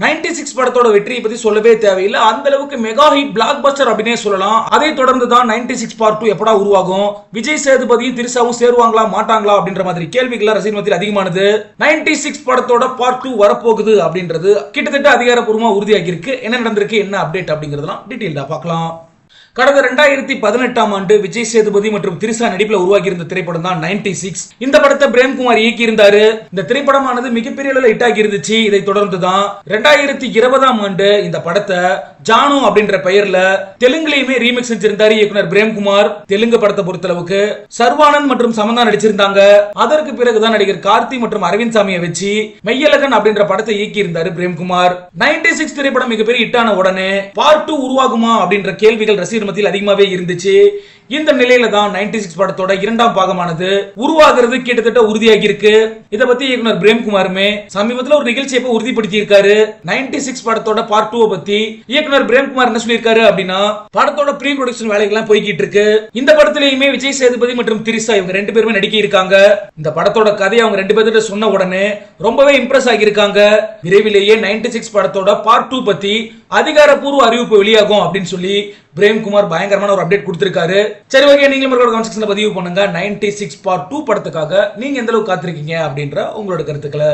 96 six படத்தோட வெற்றியை பத்தி சொல்லவே தேவையில்லை. அந்த அளவுக்கு மெகா ஹிட் பிளாக் பஸ்டர் அப்படின்னே சொல்லலாம். அதை தொடர்ந்து தான் நைன்டி சிக்ஸ் பார்ட் டூ எப்படா உருவாகும்? விஜய் சேதுபதியும் திரிசாவும் சேருவாங்களா மாட்டாங்களா அப்படின்ற மாதிரி கேள்விகள் ரசிகர் மத்தியில் அதிகமானது. நைன்டி சிக்ஸ் படத்தோட பார்ட் டூ வரப்போகுது அப்படின்றது கிட்டத்தட்ட அதிகாரப்பூர்வமா உறுதியாகி இருக்கு என்ன நடந்திருக்கு என்ன அப்டேட் அப்படிங்கிறதெல்லாம் டீட்டெயில்டா பார்க்கலாம். கடந்த ரெண்டாயிரத்தி பதினெட்டாம் ஆண்டு விஜய் சேதுபதி மற்றும் திரிசா நடிப்பில் உருவாகி இருந்த திரைப்படம் தான் நைன்டி சிக்ஸ். இந்த படத்தை பிரேம்குமார் இயக்கி இருந்தாரு இந்த திரைப்படமானது மிகப்பெரிய அளவில் ஹிட் ஆகி இருந்துச்சு இதை தொடர்ந்து தான் ரெண்டாயிரத்தி இருபதாம் ஆண்டு இந்த படத்தை ஜானு அப்படின்ற பெயர்ல தெலுங்குலயுமே ரீமேக் செஞ்சிருந்தாரு இயக்குனர் பிரேம்குமார். தெலுங்கு படத்தை பொறுத்தளவுக்கு சர்வானந்த் மற்றும் சமந்தா நடிச்சிருந்தாங்க. அதற்கு பிறகுதான் நடிகர் கார்த்தி மற்றும் அரவிந்த் சாமியை வச்சு மெய்யழகன் அப்படின்ற படத்தை இயக்கி இருந்தாரு பிரேம்குமார். நைன்டி சிக்ஸ் திரைப்படம் மிகப்பெரிய ஹிட் ஆன உடனே பார்ட் டூ உருவாகுமா அப்படின்ற கேள்விகள் ரசிகர் மத்தியில் அதிகமாகவே இருந்துச்சு. இந்த நிலையில தான் நைன்டி சிக்ஸ் படத்தோட இரண்டாம் பாகமானது உருவாகிறது கிட்டத்தட்ட உறுதியாகி இருக்கு இதை பத்தி இயக்குனர் பிரேம்குமாருமே சமீபத்தில் ஒரு நிகழ்ச்சியை இப்ப உறுதிப்படுத்தி இருக்காரு நைன்டி சிக்ஸ் படத்தோட பார்ட் டூ பத்தி இயக்குனர் பிரேம்குமார் என்ன சொல்லியிருக்காரு அப்படின்னா படத்தோட ப்ரீ ப்ரொடக்ஷன் வேலைகள்லாம் போய்கிட்டு இருக்கு இந்த படத்திலயுமே விஜய் சேதுபதி மற்றும் திரிசா இவங்க ரெண்டு பேருமே நடிக்க இருக்காங்க இந்த படத்தோட கதையை அவங்க ரெண்டு பேர்த்திட்ட சொன்ன உடனே ரொம்பவே இம்ப்ரெஸ் ஆகியிருக்காங்க. விரைவிலேயே நைன்டி சிக்ஸ் படத்தோட பார்ட் டூ பத்தி அதிகாரப்பூர்வ அறிவிப்பு வெளியாகும் அப்படின்னு சொல்லி பிரேம்குமார் பயங்கரமான ஒரு அப்டேட் கொடுத்திருக்காரு. சரி ஓகே நீங்களும் உங்களோட கமெண்ட் செக்ஷன்ல பதிவு பண்ணுங்க. நைன்டி சிக்ஸ் பார்ட் டூ படத்துக்காக நீங்க எந்த அளவுக்கு காத்திருக்கீங்க அப்படின்ற உங்களோட கருத்துக்களை